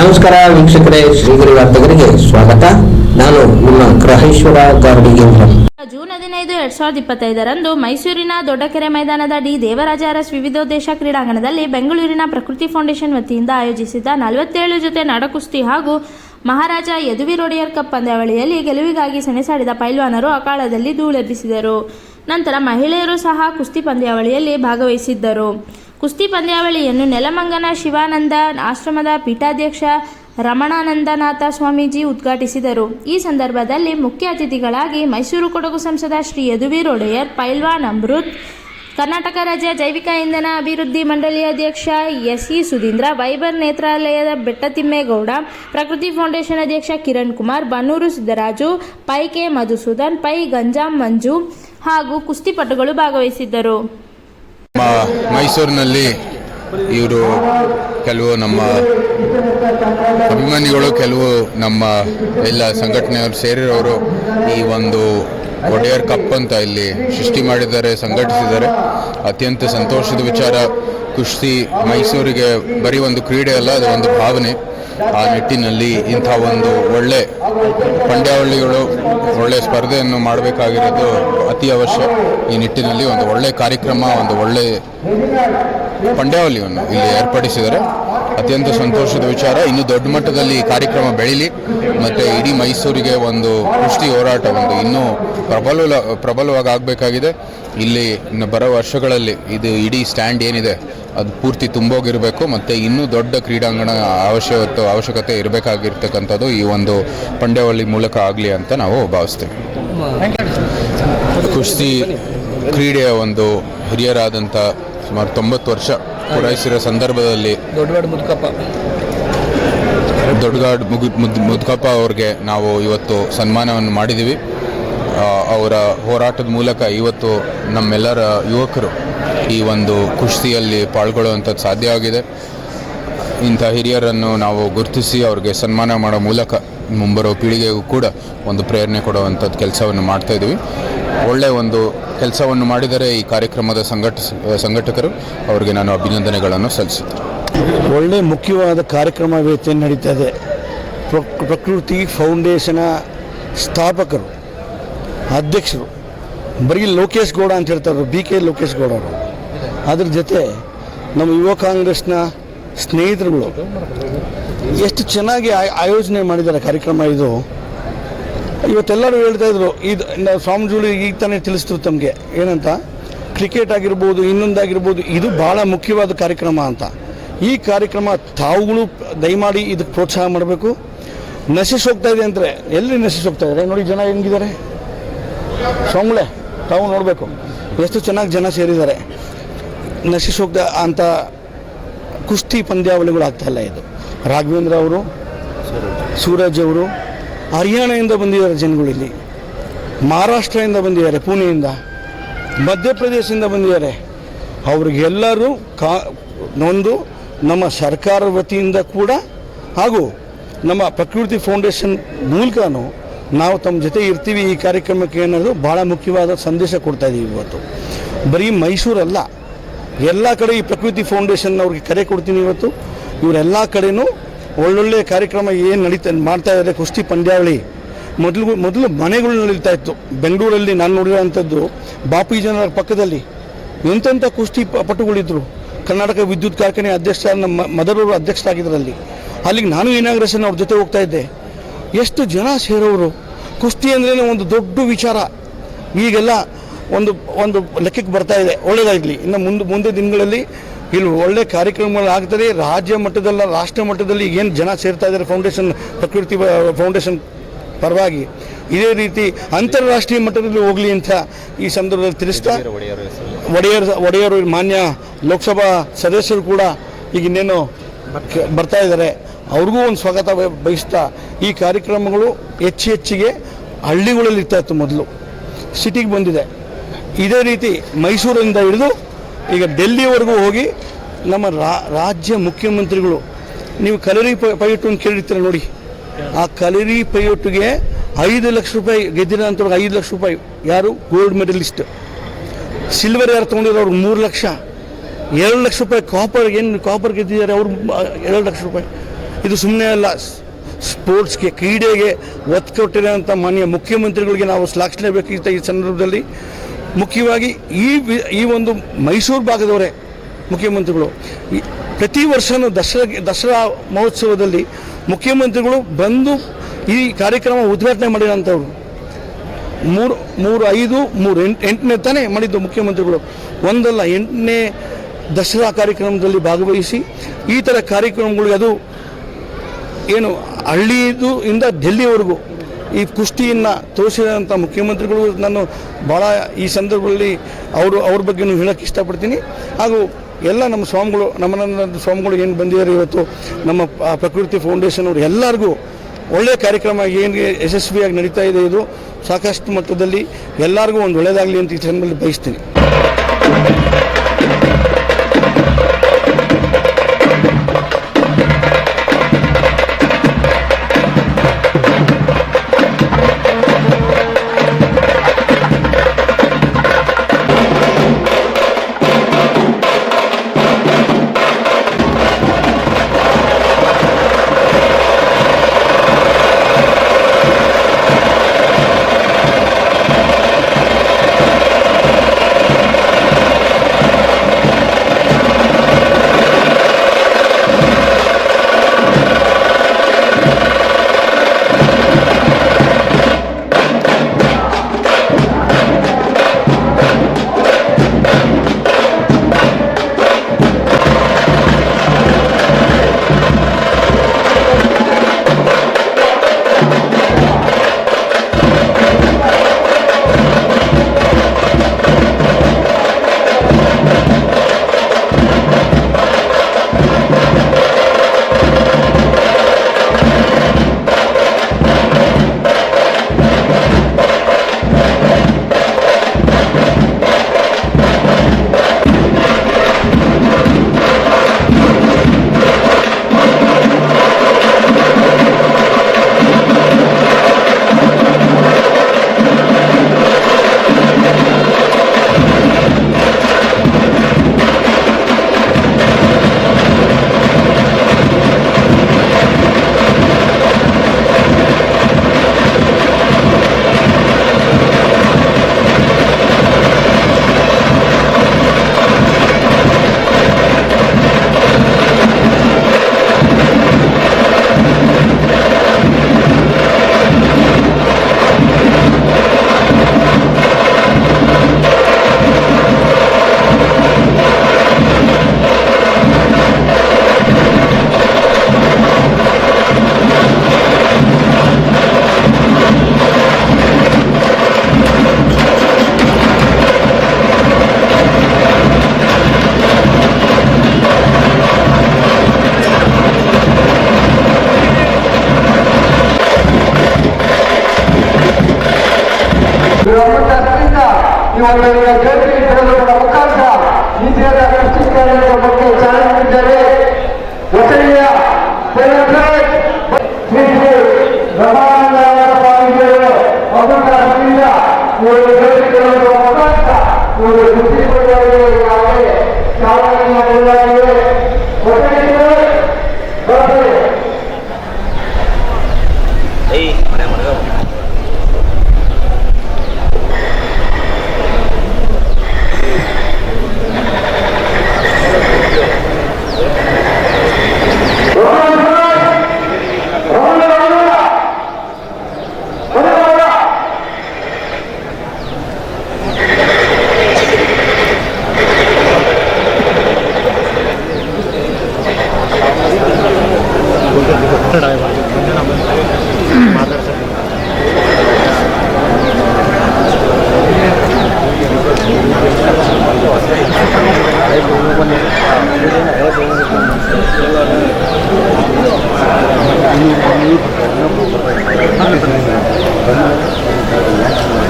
ನಮಸ್ಕಾರ ವೀಕ್ಷಕರೇ, ಶ್ರೀಗಿರಿ ವಾರ್ತೆಗರಿಗೆ ಸ್ವಾಗತ. ನಾನು ನಿಮ್ಮ ಗ್ರಹೇಶ್ವರ ಗಾರ್ಡಿಗೇಂದ್ರ ಜೂನ್ ಹದಿನೈದು ಎರಡ್ ಸಾವಿರದ ಇಪ್ಪತ್ತೈದರಂದು ಮೈಸೂರಿನ ದೊಡ್ಡಕೆರೆ ಮೈದಾನದ ಡಿ. ದೇವರಾಜ ಅರಸ್ ವಿವಿಧೋದ್ದೇಶ ಕ್ರೀಡಾಂಗಣದಲ್ಲಿ ಬೆಂಗಳೂರಿನ ಪ್ರಕೃತಿ ಫೌಂಡೇಶನ್ ವತಿಯಿಂದ ಆಯೋಜಿಸಿದ್ದ ನಲವತ್ತೇಳು ಜೊತೆ ನಡಕುಸ್ತಿ ಹಾಗೂ ಮಹಾರಾಜ ಯದುವೀರ್ ಒಡೆಯರ್ ಕಪ್ ಪಂದ್ಯಾವಳಿಯಲ್ಲಿ ಗೆಲುವಿಗಾಗಿ ಸೆಣಸಾಡಿದ ಪೈಲ್ವಾನರು ಅಕಾಲದಲ್ಲಿ ಧೂಳೆಬ್ಬಿಸಿದರು. ನಂತರ ಮಹಿಳೆಯರು ಸಹ ಕುಸ್ತಿ ಪಂದ್ಯಾವಳಿಯಲ್ಲಿ ಭಾಗವಹಿಸಿದ್ದರು. ಕುಸ್ತಿ ಪಂದ್ಯಾವಳಿಯನ್ನು ನೆಲಮಂಗನ ಶಿವಾನಂದ ಆಶ್ರಮದ ಪೀಠಾಧ್ಯಕ್ಷ ರಮಣಾನಂದನಾಥ ಸ್ವಾಮೀಜಿ ಉದ್ಘಾಟಿಸಿದರು. ಈ ಸಂದರ್ಭದಲ್ಲಿ ಮುಖ್ಯ ಅತಿಥಿಗಳಾಗಿ ಮೈಸೂರು ಕೊಡಗು ಸಂಸದ ಶ್ರೀ ಯದುವೀರ್ ಒಡೆಯರ್ ಪೈಲ್ವಾನ್ ಅಮೃತ್, ಕರ್ನಾಟಕ ರಾಜ್ಯ ಜೈವಿಕ ಇಂಧನ ಅಭಿವೃದ್ಧಿ ಮಂಡಳಿ ಅಧ್ಯಕ್ಷ ಎಸ್ ಇ ಸುಧೀಂದ್ರ ವೈಬರ್ ನೇತ್ರಾಲಯದ ಬೆಟ್ಟತಿಮ್ಮೇಗೌಡ, ಪ್ರಕೃತಿ ಫೌಂಡೇಶನ್ ಅಧ್ಯಕ್ಷ ಕಿರಣ್ ಕುಮಾರ್, ಬನ್ನೂರು ಸಿದ್ದರಾಜು, ಪೈ ಕೆ ಮಧುಸೂದನ್, ಪೈ ಗಂಜಾಂ ಮಂಜು ಹಾಗೂ ಕುಸ್ತಿಪಟುಗಳು ಭಾಗವಹಿಸಿದ್ದರು. ಮೈಸೂರಿನಲ್ಲಿ ಇವರು ಕೆಲವು ನಮ್ಮ ಅಭಿಮಾನಿಗಳು, ಕೆಲವು ನಮ್ಮ ಎಲ್ಲ ಸಂಘಟನೆಯವರು ಸೇರಿರೋರು ಈ ಒಂದು ಒಡೆಯರ್ ಕಪ್ ಅಂತ ಇಲ್ಲಿ ಸೃಷ್ಟಿ ಮಾಡಿದ್ದಾರೆ, ಸಂಘಟಿಸಿದ್ದಾರೆ. ಅತ್ಯಂತ ಸಂತೋಷದ ವಿಚಾರ ಕುಸ್ತಿ ಮೈಸೂರಿಗೆ ಬರೀ ಒಂದು ಕ್ರೀಡೆ ಅಲ್ಲ, ಅದು ಒಂದು ಭಾವನೆ. ಆ ನಿಟ್ಟಿನಲ್ಲಿ ಇಂಥ ಒಂದು ಒಳ್ಳೆ ಪಂದ್ಯಾವಳಿಗಳು, ಒಳ್ಳೆ ಸ್ಪರ್ಧೆಯನ್ನು ಮಾಡಬೇಕಾಗಿರೋದು ಅತಿ ಅವಶ್ಯ. ಈ ನಿಟ್ಟಿನಲ್ಲಿ ಒಂದು ಒಳ್ಳೆ ಕಾರ್ಯಕ್ರಮ, ಒಂದು ಒಳ್ಳೆ ಪಂದ್ಯಾವಳಿಯನ್ನು ಇಲ್ಲಿ ಏರ್ಪಡಿಸಿದರೆ ಅತ್ಯಂತ ಸಂತೋಷದ ವಿಚಾರ. ಇನ್ನು ದೊಡ್ಡ ಮಟ್ಟದಲ್ಲಿ ಕಾರ್ಯಕ್ರಮ ಬೆಳೀಲಿ. ಮತ್ತು ಇಡೀ ಮೈಸೂರಿಗೆ ಒಂದು ಕುಸ್ತಿ ಹೋರಾಟ ಒಂದು ಇನ್ನೂ ಪ್ರಬಲ ಪ್ರಬಲವಾಗಿ ಆಗಬೇಕಾಗಿದೆ ಇಲ್ಲಿ ಇನ್ನು ಬರೋ ವರ್ಷಗಳಲ್ಲಿ ಇದು ಇಡೀ ಸ್ಟ್ಯಾಂಡ್ ಏನಿದೆ ಅದು ಪೂರ್ತಿ ತುಂಬೋಗಿರಬೇಕು ಮತ್ತು ಇನ್ನೂ ದೊಡ್ಡ ಕ್ರೀಡಾಂಗಣ ಅವಶ್ಯಕತೆ ಅವಶ್ಯಕತೆ ಇರಬೇಕಾಗಿರ್ತಕ್ಕಂಥದ್ದು ಈ ಒಂದು ಪಂಡ್ಯಾವಳಿ ಮೂಲಕ ಆಗಲಿ ಅಂತ ನಾವು ಭಾವಿಸ್ತೇವೆ. ಕುಸ್ತಿ ಕ್ರೀಡೆಯ ಒಂದು ಹಿರಿಯರಾದಂಥ ಸುಮಾರು ತೊಂಬತ್ತು ವರ್ಷ ಪೂರೈಸಿರೋ ಸಂದರ್ಭದಲ್ಲಿ ದೊಡ್ಡಗಾಡ್ ಮುಗು ಮುದ್ ಮುದ್ಕಪ್ಪ ಅವ್ರಿಗೆ ನಾವು ಇವತ್ತು ಸನ್ಮಾನವನ್ನು ಮಾಡಿದ್ದೀವಿ. ಅವರ ಹೋರಾಟದ ಮೂಲಕ ಇವತ್ತು ನಮ್ಮೆಲ್ಲರ ಯುವಕರು ಈ ಒಂದು ಕುಸ್ತಿಯಲ್ಲಿ ಪಾಲ್ಗೊಳ್ಳುವಂಥದ್ದು ಸಾಧ್ಯ ಆಗಿದೆ. ಇಂಥ ಹಿರಿಯರನ್ನು ನಾವು ಗುರುತಿಸಿ ಅವ್ರಿಗೆ ಸನ್ಮಾನ ಮಾಡೋ ಮೂಲಕ ಮುಂಬರೋ ಪೀಳಿಗೆಗೂ ಕೂಡ ಒಂದು ಪ್ರೇರಣೆ ಕೊಡುವಂಥದ್ದು ಕೆಲಸವನ್ನು ಮಾಡ್ತಾ ಇದ್ದೀವಿ. ಒಳ್ಳೆಯ ಒಂದು ಕೆಲಸವನ್ನು ಮಾಡಿದರೆ ಈ ಕಾರ್ಯಕ್ರಮದ ಸಂಘಟ, ಸಂಘಟಕರು ಅವರಿಗೆ ನಾನು ಅಭಿನಂದನೆಗಳನ್ನು ಸಲ್ಲಿಸುತ್ತೇನೆ. ಒಳ್ಳೆ ಮುಖ್ಯವಾದ ಕಾರ್ಯಕ್ರಮ ನಡೀತಾ ಇದೆ. ಪ್ರ- ಪ್ರಕೃತಿ ಫೌಂಡೇಶನ ಸ್ಥಾಪಕರು ಅಧ್ಯಕ್ಷರು. ಬರೀ ಲೋಕೇಶ್ ಗೌಡ ಅಂತ ಹೇಳ್ತಾರೆ ಬಿ ಕೆ ಲೋಕೇಶ್ ಗೌಡ ಅವರು. ಅದ್ರ ಜೊತೆ ನಮ್ಮ ಯುವ ಕಾಂಗ್ರೆಸ್ನ ಸ್ನೇಹಿತರುಗಳು ಎಷ್ಟು ಚೆನ್ನಾಗಿ ಆಯ್- ಆಯೋಜನೆ ಮಾಡಿದ್ದಾರೆ ಕಾರ್ಯಕ್ರಮ ಇದು. ಇವತ್ತೆಲ್ಲರೂ ಹೇಳ್ತಾ ಇದ್ರು, ಇದು ನಾವು ಸ್ವಾಮಿಜುಳು ಈಗ ತಾನೇ ತಿಳಿಸ್ತರು ತಮಗೆ. ಏನಂತ? ಕ್ರಿಕೆಟ್ ಆಗಿರ್ಬೋದು, ಇನ್ನೊಂದಾಗಿರ್ಬೋದು, ಇದು ಭಾಳ ಮುಖ್ಯವಾದ ಕಾರ್ಯಕ್ರಮ ಅಂತ. ಈ ಕಾರ್ಯಕ್ರಮ ತಾವುಗಳು ದಯಮಾಡಿ ಇದಕ್ಕೆ ಪ್ರೋತ್ಸಾಹ ಮಾಡಬೇಕು. ನಶಿಸೋಗ್ತಾ ಇದೆ ಅಂದರೆ ಎಲ್ಲಿ ನಶಿಸೋಗ್ತಾ ಇದ್ದಾರೆ? ನೋಡಿ ಜನ ಹೆಂಗಿದ್ದಾರೆ. ಸ್ವಾಮಿಗಳೇ ತಾವು ನೋಡಬೇಕು. ಎಷ್ಟು ಚೆನ್ನಾಗಿ ಜನ ಸೇರಿದ್ದಾರೆ. ನಶಿಸ್ ಹೋಗ್ದ ಅಂತ ಕುಸ್ತಿ ಪಂದ್ಯಾವಳಿಗಳು ಇಲ್ಲ ಇದು. ರಾಘವೇಂದ್ರ ಅವರು, ಸೂರಜ್ ಅವರು ಹರಿಯಾಣದಿಂದ ಬಂದಿದ್ದಾರೆ ಜನಗಳು ಇಲ್ಲಿ. ಮಹಾರಾಷ್ಟ್ರದಿಂದ ಬಂದಿದ್ದಾರೆ, ಪುಣೆಯಿಂದ, ಮಧ್ಯಪ್ರದೇಶದಿಂದ ಬಂದಿದ್ದಾರೆ. ಅವ್ರಿಗೆಲ್ಲರೂ ಕಾ, ನೊಂದು ನಮ್ಮ ಸರ್ಕಾರ ವತಿಯಿಂದ ಕೂಡ ಹಾಗೂ ನಮ್ಮ ಪ್ರಕೃತಿ ಫೌಂಡೇಶನ್ ಮೂಲಕನೂ ನಾವು ತಮ್ಮ ಜೊತೆ ಇರ್ತೀವಿ ಈ ಕಾರ್ಯಕ್ರಮಕ್ಕೆ ಅನ್ನೋದು ಭಾಳ ಮುಖ್ಯವಾದ ಸಂದೇಶ ಕೊಡ್ತಾ ಇದ್ದೀವಿ ಇವತ್ತು. ಬರೀ ಮೈಸೂರಲ್ಲ, ಎಲ್ಲ ಕಡೆ ಈ ಪ್ರಕೃತಿ ಫೌಂಡೇಶನ್ ಅವ್ರಿಗೆ ಕರೆ ಕೊಡ್ತೀನಿ ಇವತ್ತು. ಇವರೆಲ್ಲ ಕಡೆನೂ ಒಳ್ಳೊಳ್ಳೆ ಕಾರ್ಯಕ್ರಮ ಏನು ನಡೀತಾ ಮಾಡ್ತಾ ಇದ್ದಾರೆ, ಕುಸ್ತಿ ಪಂದ್ಯಾವಳಿ. ಮೊದಲು ಮೊದಲು ಮನೆಗಳು ನಡೀತಾ ಇತ್ತು. ಬೆಂಗಳೂರಲ್ಲಿ ನಾನು ನೋಡಿರೋಂಥದ್ದು ಬಾಪಿ ಜನರ ಪಕ್ಕದಲ್ಲಿ ಎಂತೆಂಥ ಕುಸ್ತಿ ಪಟುಗಳಿದ್ರು. ಕರ್ನಾಟಕ ವಿದ್ಯುತ್ ಕಾರ್ಖಾನೆ ಅಧ್ಯಕ್ಷ, ನಮ್ಮ ಮದರವರು ಅಧ್ಯಕ್ಷರಾಗಿದ್ದರಲ್ಲಿ ಅಲ್ಲಿಗೆ ನಾನು ಇನಾಗ್ರೇಷನ್ ಅವ್ರ ಜೊತೆ ಹೋಗ್ತಾ ಇದ್ದೆ. ಎಷ್ಟು ಜನ ಸೇರೋರು? ಕುಸ್ತಿ ಅಂದ್ರೇ ಒಂದು ದೊಡ್ಡ ವಿಚಾರ. ಈಗೆಲ್ಲ ಒಂದು ಒಂದು ಲೆಕ್ಕಕ್ಕೆ ಬರ್ತಾ ಇದೆ. ಒಳ್ಳೆಯದಾಗಲಿ ಇನ್ನು ಮುಂದೆ ಮುಂದೆ ದಿನಗಳಲ್ಲಿ ಇಲ್ಲಿ ಒಳ್ಳೆ ಕಾರ್ಯಕ್ರಮಗಳು ಆಗ್ತದೆ. ರಾಜ್ಯ ಮಟ್ಟದಲ್ಲ ರಾಷ್ಟ್ರ ಮಟ್ಟದಲ್ಲಿ ಏನು ಜನ ಸೇರ್ತಾ ಇದ್ದಾರೆ ಫೌಂಡೇಶನ್ ಪ್ರಕೃತಿ ಫೌಂಡೇಶನ್ ಪರವಾಗಿ. ಇದೇ ರೀತಿ ಅಂತಾರಾಷ್ಟ್ರೀಯ ಮಟ್ಟದಲ್ಲಿ ಹೋಗಲಿ ಅಂತ ಈ ಸಂದರ್ಭದಲ್ಲಿ ತಿಳಿಸ್ತಾ ಒಡೆಯರ್ ಒಡೆಯರು ಮಾನ್ಯ ಲೋಕಸಭಾ ಸದಸ್ಯರು ಕೂಡ ಈಗ ಇನ್ನೇನು ಬರ್ತಾ ಇದ್ದಾರೆ. ಅವ್ರಿಗೂ ಒಂದು ಸ್ವಾಗತ ಬಯ- ಬಯಸ್ತಾ ಈ ಕಾರ್ಯಕ್ರಮಗಳು ಹೆಚ್ಚು ಹೆಚ್ಚಿಗೆ ಹಳ್ಳಿಗಳಲ್ಲಿ ಇರ್ತಾ ಇತ್ತು ಮೊದಲು ಸಿಟಿಗೆ ಬಂದಿದೆ. ಇದೇ ರೀತಿ ಮೈಸೂರಿಂದ ಹಿಡಿದು ಈಗ ಡೆಲ್ಲಿವರೆಗೂ ಹೋಗಿ ನಮ್ಮ ರಾಜ್ಯ ಮುಖ್ಯಮಂತ್ರಿಗಳು, ನೀವು ಕಲರಿ ಪ- ಪೈಟು ಅಂತ ಕೇಳಿರ್ತೀರ ನೋಡಿ. ಆ ಕಲರಿ ಪೈಯೊಟ್ಟಿಗೆ ಐದು ಲಕ್ಷ ರೂಪಾಯಿ ಗೆದ್ದಿರೋ ಅಂಥವ್ರಿಗೆ ಐದು ಲಕ್ಷ ರೂಪಾಯಿ. ಯಾರು? ಗೋಲ್ಡ್ ಮೆಡಲಿಸ್ಟ್ ಸಿಲ್ವರ್ ಯಾರು ತೊಗೊಂಡಿರೋರು ಮೂರು ಲಕ್ಷ. ಎರಡು ಲಕ್ಷ ರೂಪಾಯಿ ಕಾಪರ್ ಏನು ಕಾಪರ್ ಗೆದ್ದಿದ್ದಾರೆ? ಅವರು ಎರಡು ಲಕ್ಷ ರೂಪಾಯಿ. ಇದು ಸುಮ್ಮನೆ ಅಲ್ಲ, ಸ್ಪೋರ್ಟ್ಸ್ಗೆ, ಕ್ರೀಡೆಗೆ ಒತ್ತು ಕೊಟ್ಟಿರೋಂಥ ಮಾನ್ಯ ಮುಖ್ಯಮಂತ್ರಿಗಳಿಗೆ ನಾವು ಶ್ಲಾಘಿಸಲೇಬೇಕಿತ್ತ ಈ ಸಂದರ್ಭದಲ್ಲಿ. ಮುಖ್ಯವಾಗಿ ಈ ಈ ಒಂದು ಮೈಸೂರು ಭಾಗದವರೇ ಮುಖ್ಯಮಂತ್ರಿಗಳು. ಪ್ರತಿ ವರ್ಷವೂ ದಸರಾ ದಸರಾ ಮಹೋತ್ಸವದಲ್ಲಿ ಮುಖ್ಯಮಂತ್ರಿಗಳು ಬಂದು ಈ ಕಾರ್ಯಕ್ರಮ ಉದ್ಘಾಟನೆ ಮಾಡಿರೋಂಥವ್ರು ಮೂರು ಮೂರು ಐದು, ಮೂರು ಎಂಟು, ಎಂಟನೇ ತಾನೇ ಮಾಡಿದ್ದು ಮುಖ್ಯಮಂತ್ರಿಗಳು. ಒಂದಲ್ಲ, ಎಂಟನೇ ದಸರಾ ಕಾರ್ಯಕ್ರಮದಲ್ಲಿ ಭಾಗವಹಿಸಿ ಈ ಥರ ಕಾರ್ಯಕ್ರಮಗಳಿಗೆ ಅದು ಏನು ಹಳ್ಳಿದು ಇಂದ ಡೆಲ್ಲಿವರೆಗೂ ಈ ಕುಸ್ತಿಯನ್ನು ತೋರಿಸಿದಂಥ ಮುಖ್ಯಮಂತ್ರಿಗಳು ನಾನು ಭಾಳ ಈ ಸಂದರ್ಭದಲ್ಲಿ ಅವರು, ಅವ್ರ ಬಗ್ಗೆನೂ ಹೇಳೋಕ್ಕೆ ಇಷ್ಟಪಡ್ತೀನಿ. ಹಾಗೂ ಎಲ್ಲ ನಮ್ಮ ಸ್ವಾಮಿಗಳು, ನಮ್ಮ ನನ್ನ ಸ್ವಾಮಿಗಳು ಏನು ಬಂದಿದ್ದಾರೆ ಇವತ್ತು, ನಮ್ಮ ಪ್ರಕೃತಿ ಫೌಂಡೇಶನ್ ಅವರು ಎಲ್ಲರಿಗೂ ಒಳ್ಳೆಯ ಕಾರ್ಯಕ್ರಮ ಏನು ಯಶಸ್ವಿಯಾಗಿ ನಡೀತಾ ಇದೆ ಇದು ಸಾಕಷ್ಟು ಮಟ್ಟದಲ್ಲಿ ಎಲ್ಲರಿಗೂ ಒಂದು ಒಳ್ಳೆಯದಾಗಲಿ ಅಂತ ಈ ಸಂದರ್ಭದಲ್ಲಿ ಬಯಸ್ತೀನಿ. Right.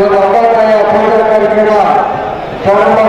వీళ్ళ అబ్బాయి పూజల గారి కూడా చౌరబాబు